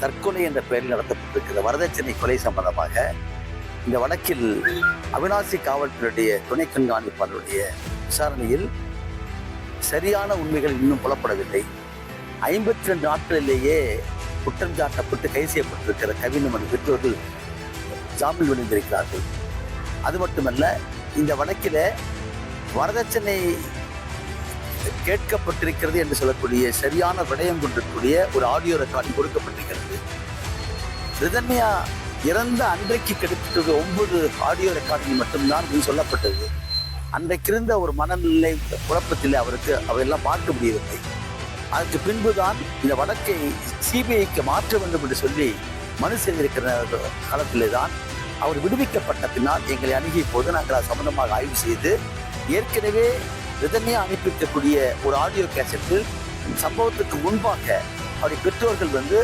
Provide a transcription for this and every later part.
தற்கொலை என்ற பெயரில் நடத்தப்பட்டிருக்கிற வரதட்சணை கொலை சம்பந்தமாக இந்த வழக்கில் அவினாசி காவல்துறையுடைய துணை கண்காணிப்பாளருடைய விசாரணையில் சரியான உண்மைகள் இன்னும் புலப்படவில்லை. ஐம்பத்தி ரெண்டு நாட்களிலேயே குற்றம் சாட்டப்பட்டு கைது செய்யப்பட்டிருக்கிற கவினமன் பெற்றோர்கள் ஜாமீன் விழுந்திருக்கிறார்கள் அது மட்டுமல்ல இந்த வழக்கில் வரதட்சணை கேட்கப்பட்டிருக்கிறது என்று சொல்லக்கூடிய சரியான விடயம் கொண்டிருக்கக்கூடிய ஒரு ஆடியோ ரெக்கார்டிங் கொடுக்கப்பட்டிருக்கிறது. ரிதன்யா இறந்த அன்றைக்கு கிடைத்திருக்கிற ஒன்பது ஆடியோ ரெக்கார்டிங் மட்டும்தான் இது சொல்லப்பட்டது. அன்றைக்கிருந்த ஒரு மனநிலை குழப்பத்தில் அவருக்கு அவையெல்லாம் பார்க்க முடியவில்லை. அதற்கு பின்புதான் இந்த வழக்கை சிபிஐக்கு மாற்ற வேண்டும் என்று சொல்லி மனு செய்திருக்கிற காலத்திலே தான் அவர் விடுவிக்கப்பட்ட பின்னால் எங்களை அணுகிய போது நாங்கள் அது சம்பந்தமாக ஆய்வு செய்து ஏற்கனவே ரிதன்யா அனுப்பியிருக்கக்கூடிய ஒரு ஆடியோ கேசட்டில் சம்பவத்துக்கு முன்பாக அவருடைய பெற்றோர்கள் வந்து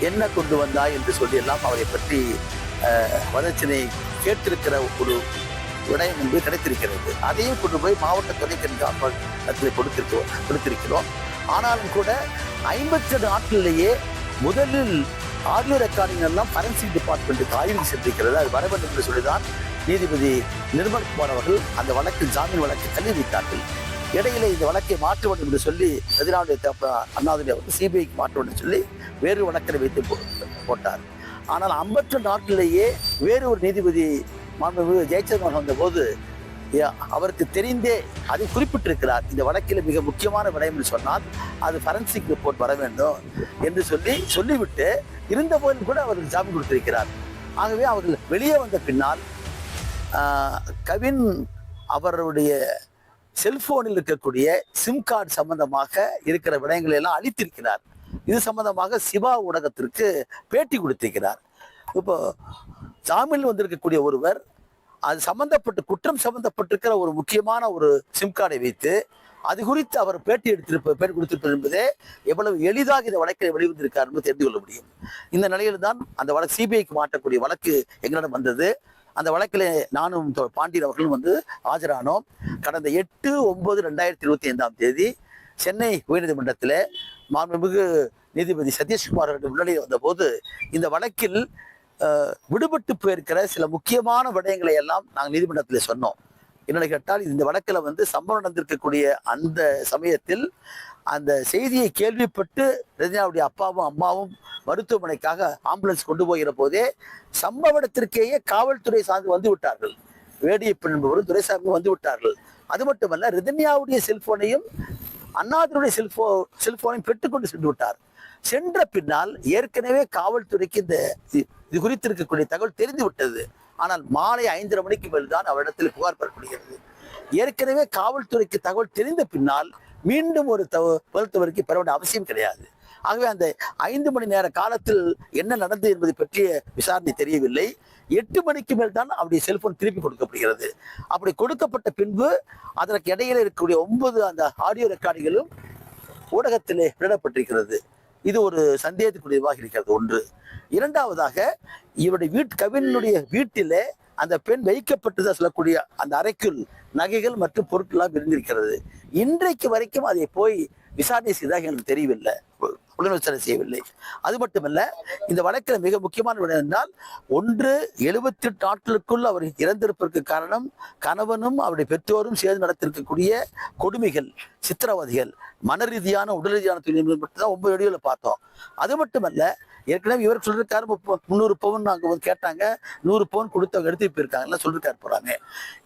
என்ன கொண்டு வந்தாய் என்று சொல்லி எல்லாம் அவரை பற்றி அஹ், வரதட்சணை கேட்டிருக்கிற ஒரு விடயம் என்று கிடைத்திருக்கிறது. அதையும் கொண்டு போய் மாவட்ட துணை கண்காணிப்பில் கொடுத்திருக்கிறோம் கொடுத்திருக்கிறோம். ஆனாலும் கூட ஐம்பத்தி ரெண்டு நாட்களிலேயே முதலில் ஆடியோ ரெக்கார்டிங் எல்லாம் ஃபரன்சிக் டிபார்ட்மெண்ட்டுக்கு ஆய்வு சென்றிருக்கிறது. அது வர வேண்டும் என்று சொல்லிதான் நீதிபதி நிர்மல் குமார் அவர்கள் அந்த வழக்கில் ஜாமீன் வழக்கை தள்ளி வைத்தார்கள் இடையில இந்த வழக்கை மாற்ற வேண்டும் என்று சொல்லி எதிராவுடைய அண்ணாதுரை அவர்கள் சிபிஐக்கு மாற்ற வேண்டும் சொல்லி வேறு வழக்கில் வைத்து போட்டார். ஆனால் ஐம்பத்தி ரெண்டு நாட்களிலேயே வேறு ஒரு நீதிபதி மாண்புமிகு ஜெயச்சந்திரன் வந்தபோது அவருக்கு தெரிந்தே அதை குறிப்பிட்டிருக்கிறார். இந்த வழக்கில் மிக முக்கியமான விடயம் என்று சொன்னால் அது ஃபரன்சிக் ரிப்போர்ட் வர வேண்டும் என்று சொல்லி சொல்லிவிட்டு இருந்த போதும் கூட அவருக்கு ஜாமீன் கொடுத்திருக்கிறார். ஆகவே அவர்கள் வெளியே வந்த பின்னால் கவின் அவருடைய செல்போனில் இருக்கக்கூடிய சிம் கார்டு சம்பந்தமாக இருக்கிற விடயங்களை எல்லாம் அளித்திருக்கிறார் இது சம்பந்தமாக சிவா ஊடகத்திற்கு பேட்டி கொடுத்திருக்கிறார். இப்போ ஜாமீனில் வந்திருக்கக்கூடிய ஒருவர் அது சம்பந்தப்பட்டு குற்றம் சம்பந்தப்பட்டிருக்கிற ஒரு முக்கியமான ஒரு சிம் கார்டை வைத்து அது குறித்து அவர் பேட்டி எடுத்திருப்ப பேட்டி கொடுத்திருப்பது என்பதே எவ்வளவு எளிதாக இந்த வழக்கை வெளிவந்திருக்கார் என்று தெரிந்து கொள்ள முடியும். இந்த நிலையில் தான் அந்த வழக்கு சிபிஐக்கு மாற்றக்கூடிய வழக்கு எங்களிடம் வந்தது. அந்த வழக்கில் நானும் பாண்டியன் அவர்களும் வந்து ஆஜரானோம். கடந்த எட்டு ஒன்பது ரெண்டாயிரத்தி இருபத்தி ஐந்தாம் தேதி சென்னை உயர்நீதிமன்றத்தில் மாண்புமிகு நீதிபதி சதீஷ்குமார் அவர்கள் முன்னிலையில் வந்தபோது இந்த வழக்கில் விடுபட்டு போயிருக்கிற சில முக்கியமான விடயங்களை எல்லாம் நாங்கள் நீதிமன்றத்தில் சொன்னோம். என்னென்னு கேட்டால் இந்த வழக்கில் வந்து சம்பவம் நடந்திருக்கக்கூடிய அந்த சமயத்தில் அந்த செய்தியை கேள்விப்பட்டு ரஜினாவுடைய அப்பாவும் அம்மாவும் மருத்துவமனைக்காக ஆம்புலன்ஸ் கொண்டு போகிற போதே சம்பவ இடத்திற்கேயே காவல்துறை சார்ந்து வந்து விட்டார்கள். வேடியப்பன் என்பவரும் துரைசாமி வந்து விட்டார்கள். அது மட்டுமல்ல ரிதன்யாவுடைய செல்போனையும் அண்ணாதனுடைய செல்போ செல்போனையும் பெற்றுக்கொண்டு சென்று விட்டார். சென்ற பின்னால் ஏற்கனவே காவல்துறைக்கு இந்த இது- இது குறித்து இருக்கக்கூடிய தகவல் தெரிந்து விட்டது. ஆனால் மாலை ஐந்தரை மணிக்கு மேல் தான் அவரிடத்தில் புகார் பெறப்படுகிறது. ஏற்கனவே காவல்துறைக்கு தகவல் தெரிந்த பின்னால் மீண்டும் ஒரு தவ மருத்துவருக்கு பெற வேண்டிய அவசியம் கிடையாது. ஆகவே அந்த ஐந்து மணி நேர காலத்தில் என்ன நடந்தது என்பதை பற்றிய விசாரணை தெரியவில்லை. எட்டு மணிக்கு மேல் தான் அவருடைய செல்போன் திருப்பி கொடுக்கப்படுகிறது. அப்படி கொடுக்கப்பட்ட பின்பு அதற்கு இடையில இருக்கக்கூடிய ஒன்பது அந்த ஆடியோ ரெக்கார்டுகளும் ஊடகத்திலே வெளியிடப்பட்டிருக்கிறது இது ஒரு சந்தேகத்துக்குரியதாக இருக்கிறது ஒன்று. இரண்டாவதாக இவருடைய வீட்டு கவினுடைய வீட்டிலே அந்த பெண் வைக்கப்பட்டதாக சொல்லக்கூடிய அந்த அறைக்குள் நகைகள் மற்றும் பொருட்கள்லாம் இருந்திருக்கிறது இன்றைக்கு வரைக்கும் அதை போய் விசாரணை செய்தாக எனக்கு தெரியவில்லை. உடல் செய்யவில்லை. அது மட்டுமல்ல இந்த வழக்கில் மிக முக்கியமான விடம் என்றால் ஒன்று எழுபத்தி எட்டு நாட்களுக்குள் அவர் இறந்திருப்பதற்கு காரணம் கணவனும் அவருடைய பெற்றோரும் சேர்ந்து நடத்திருக்கக்கூடிய கொடுமைகள் சித்திரவதைகள் மன ரீதியான உடல் ரீதியான தொழில்கள் மட்டும்தான் ஒன்பது வீடியோவில் பார்த்தோம். அது மட்டுமல்ல ஏற்கனவே இவர் சொல்லிருக்காரு முந்நூறு பவுன் நாங்க வந்து கேட்டாங்க நூறு பவுன் கொடுத்தவங்க எடுத்து போயிருக்காங்கல்ல சொல்லிருக்காரு போறாங்க.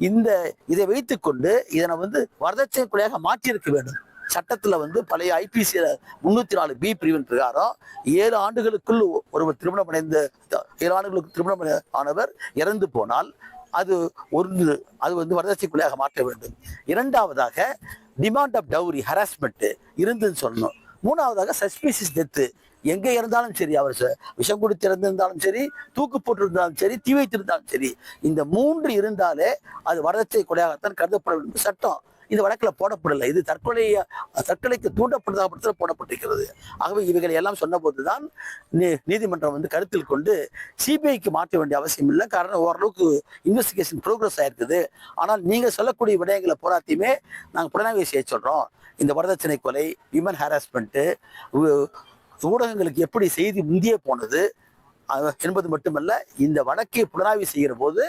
இந்த இதை வைத்துக்கொண்டு இதனை வந்து வரதட்சணை கொலையாக மாற்றியிருக்க வேண்டும். சட்டத்துல வந்து பழைய ஐபிசி முன்னூத்தி நாலு பி பிரிவின் பிரகாரம் ஏழு ஆண்டுகளுக்குள் ஒருவர் திருமணம் அடைந்த ஏழு ஆண்டுகளுக்கு திருமணம் ஆனவர் இறந்து போனால் அது ஒன்று அது வந்து வரதட்சணை மாற்ற வேண்டும். இரண்டாவதாக டிமாண்ட் ஆஃப் டவுரி ஹராஸ்மெண்ட் இருந்துன்னு சொல்லணும். மூணாவதாக சஸ்பீசியஸ் டெத்து எங்க இருந்தாலும் சரி அவர் விஷம் கொடுத்து இறந்திருந்தாலும் சரி தூக்கு போட்டிருந்தாலும் சரி தீ வைத்திருந்தாலும் சரி இந்த மூன்று இருந்தாலே அது வரதட்சை கொலையாகத்தான் கருதப்பட வேண்டும் சட்டம் இந்த வழக்கில் போடப்படலை. இது தற்கொலை தற்கொலைக்கு தூண்டப்படுறதாக படத்தில் போடப்பட்டிருக்கிறது. ஆகவே இவைகளை எல்லாம் சொன்னபோதுதான் நீ நீதிமன்றம் வந்து கருத்தில் கொண்டு சிபிஐக்கு மாற்ற வேண்டிய அவசியம் இல்லை. காரணம் ஓரளவுக்கு இன்வெஸ்டிகேஷன் ப்ரோக்ரஸ் ஆயிருக்குது. ஆனால் நீங்க சொல்லக்கூடிய விடயங்களை போராத்தையுமே நாங்கள் புலனாய்வு செய்ய சொல்றோம். இந்த வரதட்சணை கொலை விமன் ஹாராஸ்மெண்ட்டு ஊடகங்களுக்கு எப்படி செய்தி முந்தியே போனது என்பது மட்டுமல்ல இந்த வழக்கை புலனாய்வு செய்கிற போது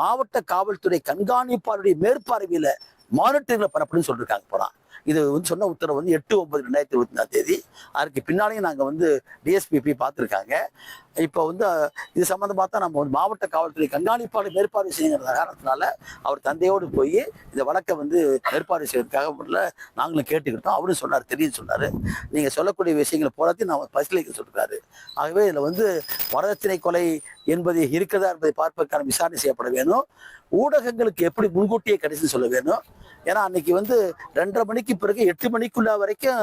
மாவட்ட காவல்துறை கண்காணிப்பாளருடைய மேற்பார்வையில் மானிட்டரிங்ல பண்ணப்படும் சொல்லியிருக்காங்க போறான் இது வந்து சொன்ன உத்தரவு வந்து எட்டு ஒன்பது ரெண்டாயிரத்தி இருபத்தி நாலாம் தேதி. அதுக்கு பின்னாலேயும் நாங்கள் வந்து டிஎஸ்பிபி பார்த்துருக்காங்க. இப்போ வந்து இது சம்மந்தமாக தான் நம்ம வந்து மாவட்ட காவல்துறை கண்காணிப்பாளர் மேற்பார்வை செய்யுங்கிற காரணத்தினால அவர் தந்தையோடு போய் இந்த வழக்கை வந்து மேற்பார்வை செய்வதற்காக முதல்ல நாங்களும் கேட்டுக்கிட்டோம். அவரும் சொன்னார் தெரியும் சொன்னார். நீங்கள் சொல்லக்கூடிய விஷயங்களை போராத்தையும் நான் பரிசீலிக்க சொல்கிறாரு ஆகவே இதில் வந்து வரதட்சணை கொலை என்பது இருக்கிறதா என்பதை பார்ப்பதற்கான விசாரணை செய்யப்பட வேணும் ஊடகங்களுக்கு எப்படி முன்கூட்டியே கடைசி சொல்ல வேணும் ஏன்னா அன்னைக்கு வந்து ரெண்டரை மணிக்கு பிறகு எட்டு மணிக்குள்ள வரைக்கும்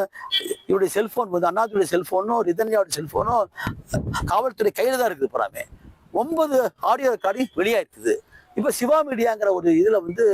இவருடைய செல்போன் வந்து அண்ணாதுடைய செல்போனும் ரிதன்யாவுடைய செல்போனும் காவல்துறை கையில் தான் இருக்குது போறாமே. ஒன்பது ஆடியோ ரெக்கார்டிங் வெளியாயிருக்குது. இப்போ சிவா மீடியாங்கிற ஒரு இதில் வந்து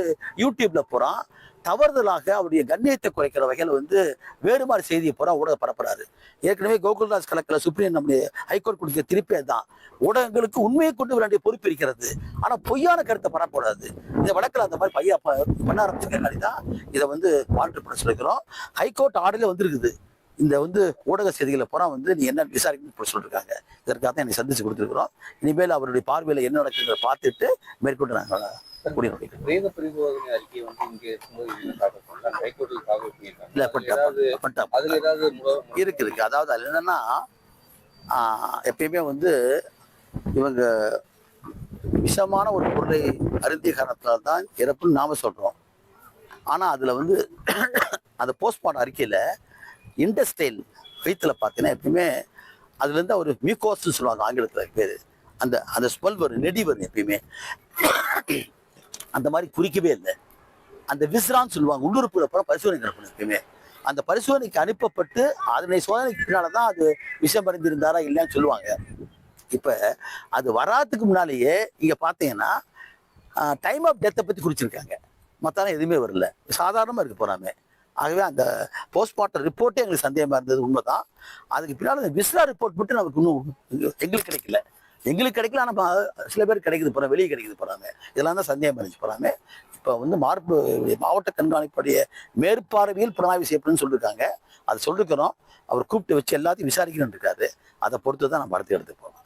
யூடியூப்ல போகிறான் தவறுதலாக அவருடைய கண்ணியத்தை குறைக்கிற வகையில் வந்து வேறு மாதிரி செய்தியை பூரா ஊடக பரப்புறாரு. ஏற்கனவே கோகுல்தாஸ் கலக்கில் சுப்ரீம் நம்முடைய ஹைகோர்ட் கொடுத்த திருப்பே தான் ஊடகங்களுக்கு உண்மையை கொண்டு வர வேண்டிய பொறுப்பு இருக்கிறது. ஆனால் பொய்யான கருத்தை பரப்பக்கூடாது. இந்த வழக்கில் அந்த மாதிரி பையா பண்ண பண்ண ஆரம்பிச்சிருக்காங்க தான் இதை வந்து மாற்று பண்ண சொல்லிக்கிறோம். ஹைகோர்ட் ஆர்டர்ல வந்திருக்குது. இந்த வந்து ஊடக செய்திகளை பூரா வந்து நீ என்ன விசாரிக்கணும்னு சொல்லியிருக்காங்க இதற்காக தான் என்னை சந்திச்சு கொடுத்துருக்குறோம். இனிமேல் அவருடைய பார்வையில் என்ன நடக்குதுன்றத பார்த்துட்டு மேற்கொண்டு நாங்கள் இருக்கு இருக்கு. அதாவது அதுல என்னன்னா எப்பயுமே வந்து இவங்க விஷமான ஒரு பொருளை அருந்திய காரணத்தினால தான் இறப்புன்னு நாம சொல்றோம். ஆனா அதுல வந்து அந்த போஸ்ட்மார்ட்டம் அறிக்கையில இண்டஸ்டைல் வயிற்றில் பார்த்தீங்கன்னா எப்பயுமே அதுலேருந்து அவர் மியூகோஸ்ன்னு சொல்லுவாங்க ஆங்கிலத்தில் பேர். அந்த அந்த ஸ்மெல் வரும் நெடி வரும் எப்பயுமே. அந்த மாதிரி குறிக்கவே இல்லை. அந்த விஸ்ரான்னு சொல்லுவாங்க உள்ளுறுப்புல அப்புறம் பரிசோதனை நடக்கணும் எப்பயுமே. அந்த பரிசோதனைக்கு அனுப்பப்பட்டு அதனை சோதனைக்கு பின்னால தான் அது விஷம் மருந்திருந்தாரா இல்லையான்னு சொல்லுவாங்க. இப்போ அது வராதுக்கு முன்னாலேயே இங்கே பார்த்தீங்கன்னா டைம் ஆஃப் டெத்தை பற்றி குறிச்சிருக்காங்க. மற்றாலும் எதுவுமே வரல. சாதாரணமாக இருக்குது போகிறாமே ஆகவே அந்த போஸ்ட்மார்ட்டம் ரிப்போர்ட்டே எங்களுக்கு சந்தேகமாக இருந்தது உண்மைதான். அதுக்கு பின்னால் அந்த விஸ்ரா ரிப்போர்ட் மட்டும் நமக்கு இன்னும் எங்களுக்கு கிடைக்கல. எங்களுக்கு கிடைக்கல ஆனால் சில பேர் கிடைக்குது போகிறோம் வெளியே கிடைக்குது போகிறாங்க இதெல்லாம் தான் சந்தேகம் இருந்துச்சு போகிறாங்க இப்போ வந்து மார்பு மாவட்ட கண்காணிப்புடைய மேற்பார்வையில் புலனாய்வு செய்யப்படுன்னு சொல்லியிருக்காங்க அதை சொல்லிருக்கிறோம். அவர் கூப்பிட்டு வச்சு எல்லாத்தையும் விசாரிக்கணும்னு இருக்காரு. அதை பொறுத்து தான் நம்ம அடுத்து எடுத்து போகணும்